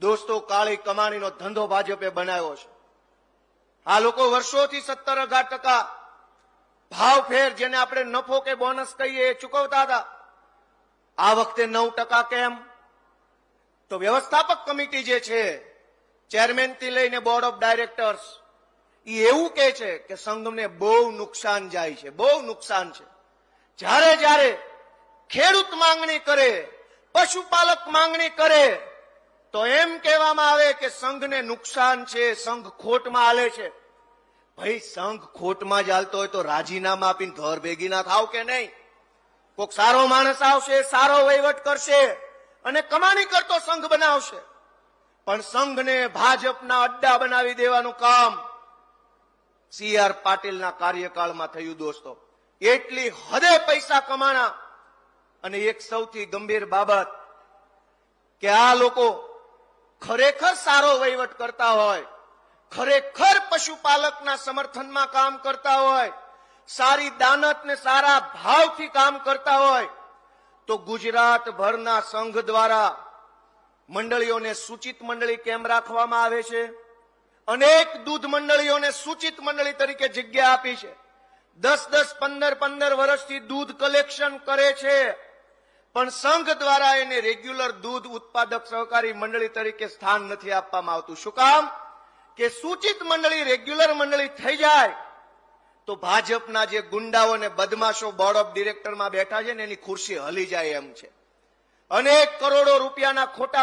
દોસ્તો, કાળી કમાણીનો ધંધો ભાજપે બનાવ્યો છે. આ લોકો વર્ષોથી સત્તર અઢાર ટકા ભાવ ફેર જેને આપણે નફો કે બોનસ કહીએ એ ચૂકવતા હતા. આ વખતે નવ ટકા કેમ? તો વ્યવસ્થાપક કમિટી જે છે, ચેરમેનથી લઈને બોર્ડ ઓફ ડાયરેક્ટર્સ એ એવું કે છે કે સંઘને બહુ નુકસાન જાય છે, બહુ નુકસાન છે. જ્યારે જ્યારે ખેડૂત માંગણી કરે, પશુપાલક માંગણી કરે તો એમ કહેવામાં આવે કે સંઘને નુકસાન છે, સંઘ ખોટમાં હાલે છે. ભાઈ, સંઘ ખોટમાં જ હાલતો હોય તો રાજીનામા આપીને ઘર ભેગી ના થાવ કે નહીં? કોક સારો માણસ આવશે, સારો વહીવટ કરશે અને કમાણી કરતો સંઘ બનાવશે. પણ સંઘને ભાજપના અડ્ડા બનાવી દેવાનું કામ સી આર પાટીલના કાર્યકાળમાં થયું દોસ્તો. એટલી હદે પૈસા કમાણા અને એક સૌથી ગંભીર બાબત કે આ લોકો ખરેખર સારો વહીવટ કરતા હોય, ખરેખર પશુપાલકના સમર્થનમાં કામ કરતા હોય, સારી દાનત ને સારા ભાવથી કામ કરતા હોય, તો ગુજરાતભરના સંઘ દ્વારા મંડળીઓને સૂચિત મંડળી કેમ રાખવામાં આવે છે? અનેક દૂધ મંડળીઓને સૂચિત મંડળી તરીકે જગ્યા આપી છે. દસ દસ, પંદર પંદર વર્ષથી દૂધ કલેક્શન કરે છે. પણ સંઘ દ્વારા એને રેગ્યુલર દૂધ ઉત્પાદક સહકારી મંડળી તરીકે સ્થાન નથી આપવામાં આવતું. શું કામ? કે સૂચિત મંડળી રેગ્યુલર મંડળી થઈ જાય, તો ભાજપના જે ગુંડાઓ અને બદમાશો બોર્ડ ઓફ ડિરેક્ટરમાં બેઠા છે ને એની ખુરશી હલી જાય એમ છે. અનેક કરોડો રૂપિયાના ખોટા